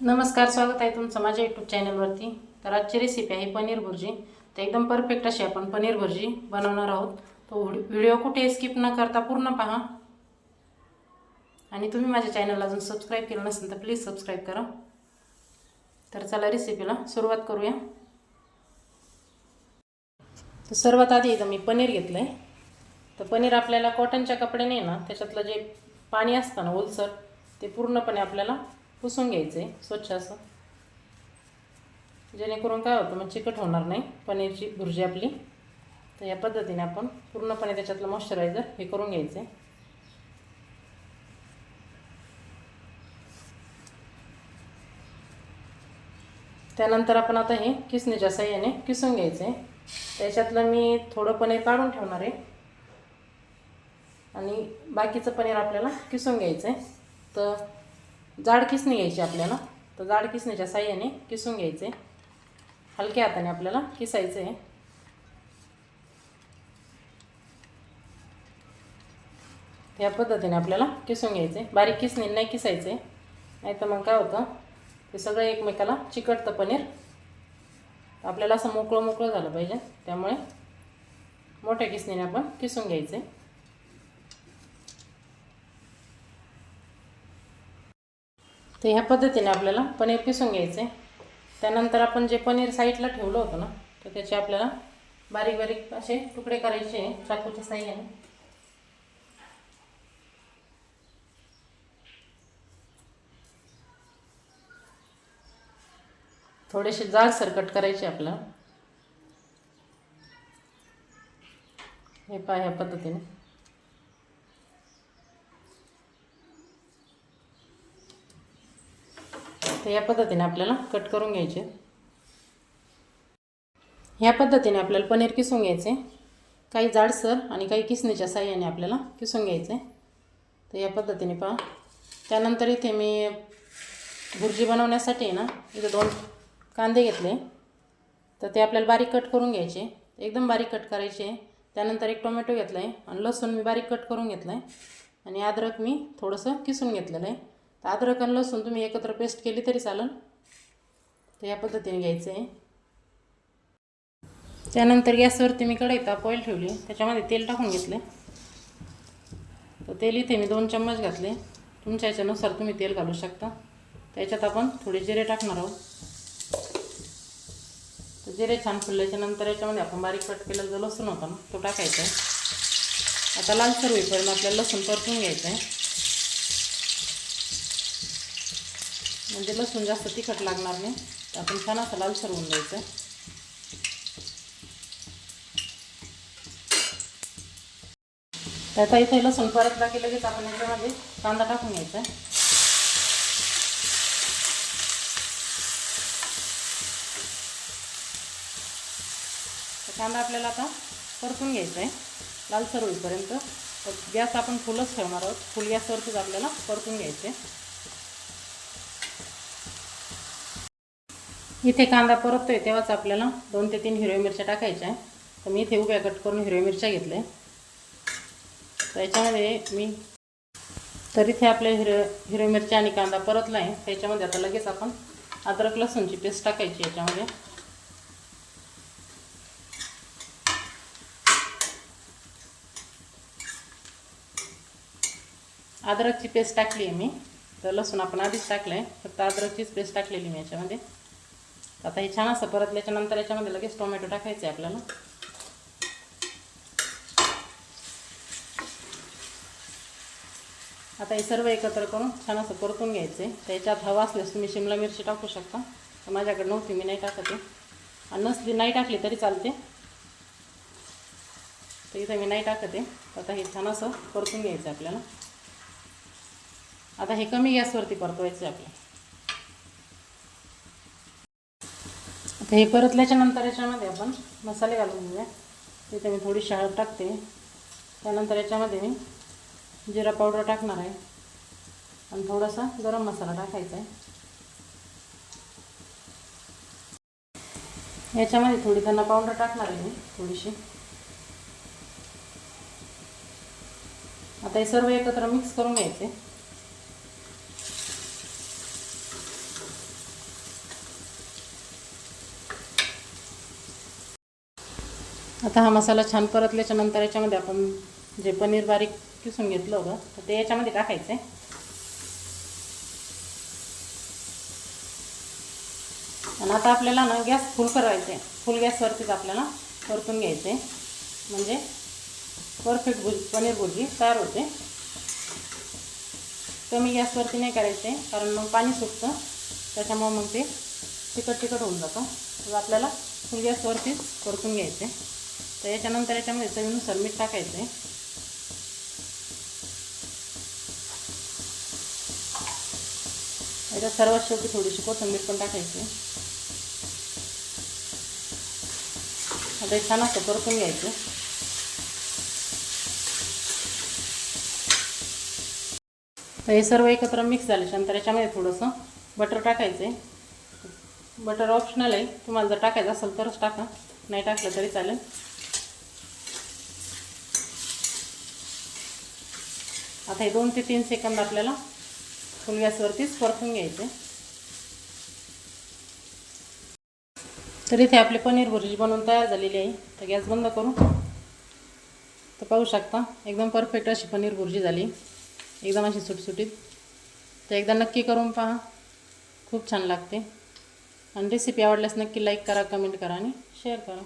नमस्कार स्वागत आहे तुमचं माझ्या यूट्यूब चॅनलवरती तर आजची रेसिपी आहे पनीर भुर्जी. तर एकदम परफेक्ट अशी आपण पनीर भुर्जी बनवणार आहोत. तो व्हिडिओ कुठे स्किप न करता पूर्ण पहा. आणि तुम्ही माझ्या चॅनलला अजून सबस्क्राईब केलं नसेल तर प्लीज सबस्क्राईब करा. तर चला रेसिपीला सुरुवात करूया. तर सर्वात आधी इथं मी पनीर घेतलं आहे तर पनीर आपल्याला कॉटनच्या कपड्याने ना त्याच्यातलं जे पाणी असतं ना ओलसर ते पूर्णपणे आपल्याला पुसून घ्यायचं आहे स्वच्छ असं. जेणेकरून काय होतं मग चिकट होणार नाही पनीरची भुर्जी आपली. तर या पद्धतीने आपण पूर्णपणे त्याच्यातलं मॉइश्चरायझर हे करून घ्यायचं. आहे त्यानंतर आपण आता हे किसणीच्या साह्याने किसून घ्यायचं. आहे त्याच्यातलं मी थोडं पनीर काढून ठेवणार आहे. आणि बाकीचं पनीर आपल्याला किसून घ्यायचं आहे तर जाड किसणी घ्यायची आपल्याला? तर जाड किसणीच्या साह्याने किसून घ्यायचे. हलक्या हाताने आपल्याला किसायचं आहे या पद्धतीने आपल्याला किसून घ्यायचे. बारीक किसणी नाही किसायचे. नाही तर मग काय होतं? ते सगळं एकमेकाला चिकटतं पनीर. आपल्याला असं मोकळं मोकळं झालं पाहिजे. त्यामुळे मोठ्या किसणीने आपण किसून घ्यायचे. तर ह्या पद्धतीने आपल्याला पनीर किसून घ्यायचे त्यानंतर आपण जे पनीर साईडला ठेवलं होतं ना तर त्याचे आपल्याला बारीक बारीक असे तुकडे करायचे चाकूच्या साह्याने. थोडेसे जाड सरकट करायचे आपल्याला. हे पाय ह्या पद्धतीने. तर या पद्धतीने आपल्याला कट करून घ्यायचे. ह्या पद्धतीने आपल्याला पनीर किसून घ्यायचे. काही जाडसर आणि काही किसणीच्या साह्याने आपल्याला किसून घ्यायचे. तर या पद्धतीने पहा. त्यानंतर इथे मी भुर्जी बनवण्यासाठी आहे ना इथे दोन कांदे घेतले. तर ते आपल्याला बारीक कट करून घ्यायचे. एकदम बारीक कट करायचे. त्यानंतर एक टोमॅटो घेतला आहे आणि लसूण मी बारीक कट करून घेतलं आहे आणि अद्रक मी थोडंसं किसून घेतलेलं आहे. तर अद्रक आणि लसूण तुम्ही एकत्र पेस्ट केली तरी चालेल. तर या पद्धतीने घ्यायचं आहे. त्यानंतर गॅसवरती मी कढई ताप ऑइल ठेवली. त्याच्यामध्ये तेल टाकून घेतले. तर तेल इथे मी दोन चम्मच घातले. तुमच्या याच्यानुसार तुम्ही तेल घालू शकता. त्याच्यात आपण थोडे जिरे टाकणार आहोत. तर जिरे छान फुलल्याच्या नंतर याच्यामध्ये आपण बारीक कट केलेला जो लसूण होता ना तो टाकायचा आहे. आता लालसर होईपर्यंत आपल्याला लसूण परतून घ्यायचं आहे. म्हणजे लसूण जास्त तिखट लागणार नाही. तर आपण छान असं लालसर होऊन द्यायचं. त्याचा आता इथे लसूण परतला की लगेच आपण याच्यामध्ये कांदा टाकून घ्यायचा. आहे तर कांदा आपल्याला आता परतून घ्यायचा आहे. लालसर होईपर्यंत. गॅस आपण फुलच ठेवणार आहोत. फुल गॅसवरतीच आपल्याला परतून घ्यायचे. इथे कांदा परततोय तेव्हाच आपल्याला दोन ते तीन हिरव्या मिरच्या टाकायच्या आहे तर मी इथे उभ्या कट करून हिरव्या मिरच्या घेतल्या त्याच्यामध्ये मी तर इथे आपल्या हिरव्या हिरव्या मिरच्या आणि कांदा परतला आहे. त्याच्यामध्ये आता लगेच आपण अद्रक लसूणची पेस्ट टाकायची याच्यामध्ये. अद्रकची पेस्ट टाकली आहे मी. तर लसूण आपण आधीच टाकलं आहे फक्त अद्रकचीच पेस्ट टाकलेली मी याच्यामध्ये. आता हे छान असं परतल्याच्या नंतर याच्यामध्ये लगेच टोमॅटो टाकायचे आहे आपल्याला. आता हे सर्व एकत्र करून छान असं परतून घ्यायचं. आहे त्याच्यात हवा असल्यास तुम्ही शिमला मिरची टाकू शकता. तर माझ्याकडे नव्हती मी नाही टाकते आणि नसली नाही टाकली तरी चालते. तर इथं मी नाही टाकते आता हे छान असं परतून घ्यायचं आहे आपल्याला. आता हे कमी गॅसवरती परतवायचं आहे आपल्याला आता हे परतल्याच्या नंतर याच्यामध्ये आपण मसाले घालून घेऊया. तिथे मी थोडी हळद टाकते. त्यानंतर याच्यामध्ये मी जिरा पावडर टाकणार आहे. आणि थोडासा गरम मसाला टाकायचा आहे. याच्यामध्ये थोडी धना पावडर टाकणार आहे मी थोडीशी. आता हे सर्व एकत्र मिक्स करून घ्यायचे. आता हा मसाला छान परतल्याच्या नंतर याच्यामध्ये आपण जे पनीर बारीक किसून घेतलं होतं तर ते याच्यामध्ये टाकायचं. आहे आणि आता आपल्याला ना गॅस फुल करायचे. आहे फुल गॅसवरतीच आपल्याला परतून घ्यायचे. म्हणजे परफेक्ट भुज पनीर भुर्जी तयार होते. कमी गॅसवरती नाही करायचे कारण मग पाणी सुटतं. त्याच्यामुळं मग ते तिखट तिखट होऊन जातं. तर आपल्याला फुल गॅसवरतीच परतून घ्यायचे. तर याच्यानंतर याच्यामध्ये चवीनुसार मीठ टाकायचं आहे याच्यात सर्वात शेवटी थोडीशी कोथिंबीर पण टाकायची. आता हे छान असं परतून घ्यायचं. तर हे सर्व एकत्र मिक्स झाल्याच्यानंतर याच्यामध्ये थोडंसं बटर टाकायचं आहे बटर ऑप्शनल आहे. तुम्हाला जर टाकायचं असेल तरच टाका. नाही टाकलं तरी चालेल. आता हे दोन ते तीन सेकंद आपल्याला फुल गॅसवरतीच परतून घ्यायचे. तर इथे आपली पनीर भुर्जी बनवून तयार झालेली आहे. तर गॅस बंद करू. तर पाहू शकता एकदम परफेक्ट अशी पनीर भुर्जी झाली. एकदम अशी सुटसुटीत. तर एकदा नक्की करून पहा. खूप छान लागते. आणि रेसिपी आवडल्यास नक्की लाईक करा कमेंट करा आणि शेअर करा.